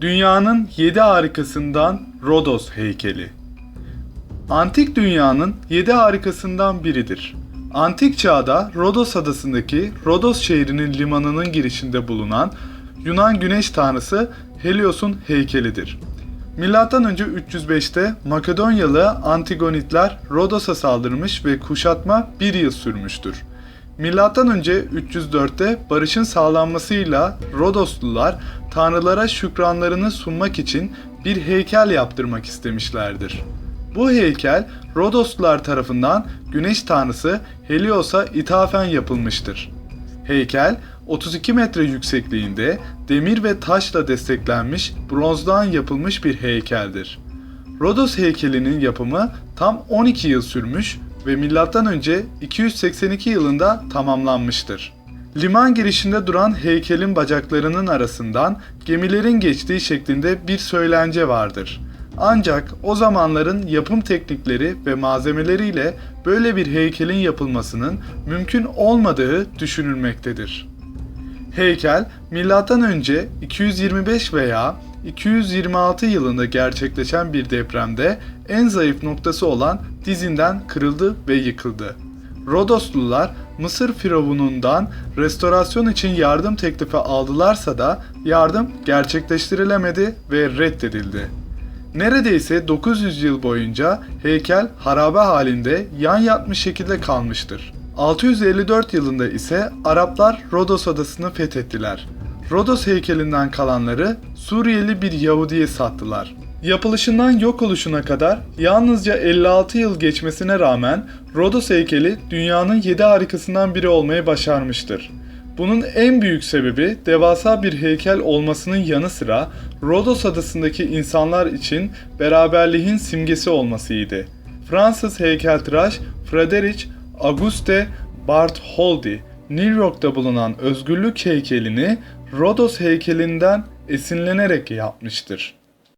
Dünyanın yedi harikasından Rodos heykeli. Antik dünyanın yedi harikasından biridir. Antik çağda Rodos adasındaki Rodos şehrinin limanının girişinde bulunan Yunan güneş tanrısı Helios'un heykelidir. Milattan önce 305'te Makedonyalı Antigonitler Rodos'a saldırmış ve kuşatma bir yıl sürmüştür. Milattan önce 304'te barışın sağlanmasıyla Rodoslular tanrılara şükranlarını sunmak için bir heykel yaptırmak istemişlerdir. Bu heykel Rodoslular tarafından güneş tanrısı Helios'a ithafen yapılmıştır. Heykel 32 metre yüksekliğinde demir ve taşla desteklenmiş bronzdan yapılmış bir heykeldir. Rodos heykelinin yapımı tam 12 yıl sürmüş ve önce 282 yılında tamamlanmıştır. Liman girişinde duran heykelin bacaklarının arasından gemilerin geçtiği şeklinde bir söylence vardır. Ancak o zamanların yapım teknikleri ve malzemeleriyle böyle bir heykelin yapılmasının mümkün olmadığı düşünülmektedir. Heykel önce 225 veya 226 yılında gerçekleşen bir depremde en zayıf noktası olan dizinden kırıldı ve yıkıldı. Rodoslular Mısır firavunundan restorasyon için yardım teklifi aldılarsa da yardım gerçekleştirilemedi ve reddedildi. Neredeyse 900 yıl boyunca heykel harabe halinde yan yatmış şekilde kalmıştır. 654 yılında ise Araplar Rodos adasını fethettiler. Rodos heykelinden kalanları Suriyeli bir Yahudi'ye sattılar. Yapılışından yok oluşuna kadar yalnızca 56 yıl geçmesine rağmen Rodos heykeli dünyanın 7 harikasından biri olmayı başarmıştır. Bunun en büyük sebebi devasa bir heykel olmasının yanı sıra Rodos adasındaki insanlar için beraberliğin simgesi olmasıydı. Fransız heykeltıraş Frederic Auguste Bartholdi, New York'ta bulunan özgürlük heykelini Rodos heykelinden esinlenerek yapmıştır.